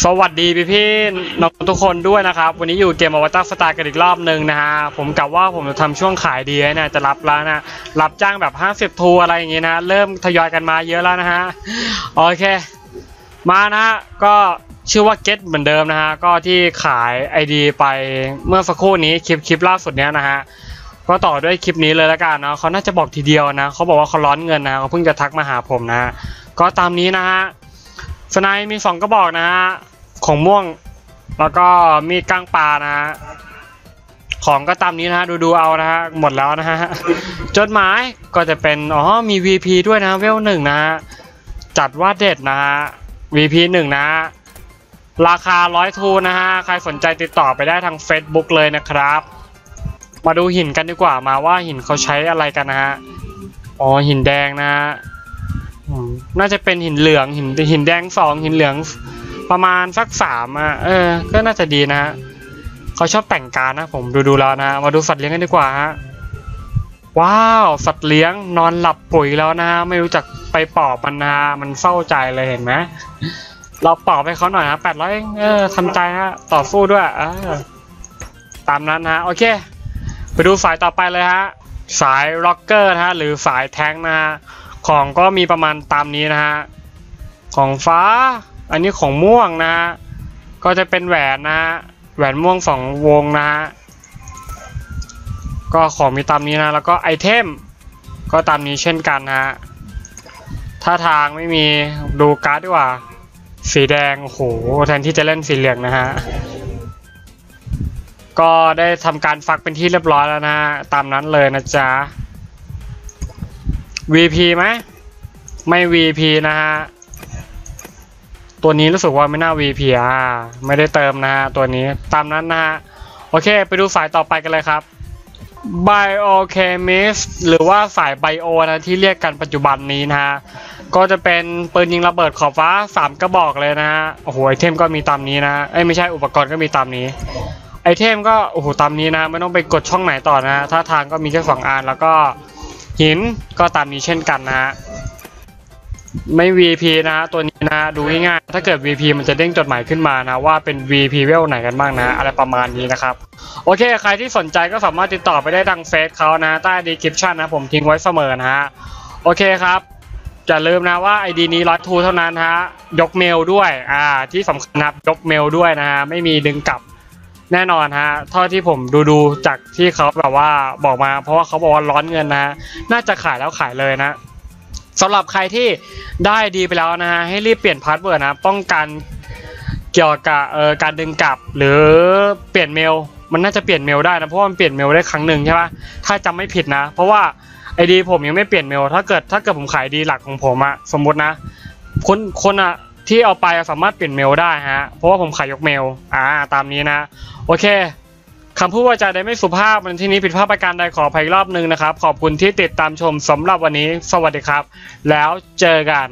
สวัสดีพี่พี่น้องทุกคนด้วยนะครับ วันนี้อยู่เกมอวตารสตาร์กันอีกรอบหนึ่งนะฮะผมกะว่าผมจะทำช่วงขายดีนี่ยจะรับแล้วนะรับจ้างแบบ 50ทูอะไรอย่างงี้นะเริ่มทยอยกันมาเยอะแล้วนะฮะโอเค มานะก็ชื่อว่า Get เหมือนเดิมนะฮะก็ที่ขาย ID ไปเมื่อสักครู่นี้คลิปคลิปล่าสุดเนี้ยนะฮะก็ต่อด้วยคลิปนี้เลยละกันเนาะเขาน่าจะบอกทีเดียวนะเขาบอกว่าเขาร้อนเงินนะเขาเพิ่งจะทักมาหาผมนะ ก็ตามนี้นะฮะ สไนด์มีสองกระบอกนะฮะ ของม่วง แล้วก็มีดก้างปลานะฮะ ของก็ตามนี้นะฮะ ดูดูๆเอานะฮะ หมดแล้วนะฮะ จดหมายก็จะเป็น อ๋อ มี VP ด้วยนะ เวลหนึ่งนะฮะ จัดว่าเด็ดนะฮะ VP หนึ่งนะฮะ ราคาร้อยทูนะฮะ ใครสนใจติดต่อไปได้ทาง Facebook เลยนะครับ มาดูหินกันดีกว่ามาว่าหินเขาใช้อะไรกันนะฮะ อ๋อ หินแดงนะฮะ น่าจะเป็นหินเหลืองหินหินแดงสองหินเหลืองประมาณสักสามอะเออ ก็น่าจะดีนะฮะเขาชอบแต่งการนะผมดูดูแล้วนะมาดูสัตว์เลี้ยงกันดีกว่าฮะว้าวสัตว์เลี้ยงนอนหลับปุ๋ยแล้วนะฮะไม่รู้จักไปปอบมันนะฮะมันเศร้าใจเลยเห็นไหมเราปอบให้เขาหน่อยนะแปดร้อยเออทำใจฮะต่อสู้ด้วยออตามนั้นฮะโอเค ไปดูสายต่อไปเลยฮะสายร็อกเกอร์นะฮะหรือสายแทงนะฮะ ของก็มีประมาณตามนี้นะฮะ ของฟ้า อันนี้ของม่วงนะฮะ ก็จะเป็นแหวนนะฮะ แหวนม่วงสองวงนะฮะ ก็ของมีตามนี้นะ แล้วก็ไอเทม ก็ตามนี้เช่นกันนะฮะ ถ้าทางไม่มีดูการ์ดดีกว่า สีแดงโอ้โหแทนที่จะเล่นสีเหลืองนะฮะ ก็ได้ทำการฟักเป็นที่เรียบร้อยแล้วนะฮะตามนั้นเลยนะจ๊ะ VP ไหมไม่ VP นะฮะ ตัวนี้รู้สึกว่าไม่น่า VP อะไม่ได้เติมนะฮะ ตัวนี้ตามนั้นนะฮะ โอเค ไปดูสายต่อไปกันเลยครับ Biochemist หรือว่าสายไบโอนะที่เรียกกันปัจจุบันนี้นะฮะ ก็จะเป็นปืนยิงระเบิดขอบฟ้า 3 กระบอกเลยนะฮะ โอ้โหไอเทมก็มีตามนี้นะเอ้ยไม่ใช่อุปกรณ์ก็มีตามนี้ ไอเทมก็โอ้โหตามนี้นะ ไม่ต้องไปกดช่องไหนต่อนะถ้าทางก็มีแค่สองอันแล้วก็ หินก็ตามนี้เช่นกันนะฮะไม่ VP นะฮะตัวนี้นะดูง่ายๆถ้าเกิด VP มันจะเด้งจดหมายขึ้นมานะว่าเป็น VP เวลไหนกันบ้างนะ อะไรประมาณนี้นะครับ โอเค ใครที่สนใจก็สามารถติดต่อไปได้ทางเฟซเขานะ ใต้ description นะผมทิ้งไว้เสมอนะฮะโอเคครับอย่าลืมนะว่า ID นี้ร้อยทูเท่านั้นฮะยกเมลด้วยอ่าที่สำคัญนะยกเมลด้วยนะฮะไม่มีดึงกลับ แน่นอนฮะเท่าที่ผมดูดูๆจากที่เขาแบบว่าบอกมา เพราะว่าเขาบอกว่าร้อนเงินนะฮะน่าจะขายแล้วขายเลยนะสำหรับใครที่ได้ดีไปแล้วนะฮะให้รีบเปลี่ยนพาสเวิร์ดนะป้องกันเกี่ยวกับเอ่อการดึงกลับหรือเปลี่ยนเมล มันน่าจะเปลี่ยนเมลได้นะเพราะมันเปลี่ยนเมลได้ครั้งหนึ่งใช่ปะถ้าจำไม่ผิดนะ เพราะว่าไอดีผมยังไม่เปลี่ยนเมล ถ้าเกิดถ้าเกิดผมขายดีหลักของผมอะสมมตินะ คนคนอะ ที่เอาไปสามารถเปลี่ยนเมลได้ฮะ เพราะว่าผมขายยกเมล อ่า ตามนี้นะ โอเคคำพูดว่าจาใดไม่สุภาพในที่นี้ผิดพลาดประการใดขออภัยรอบหนึ่งนะครับ ขอบคุณที่ติดตามชมสำหรับวันนี้ สวัสดีครับ แล้วเจอกัน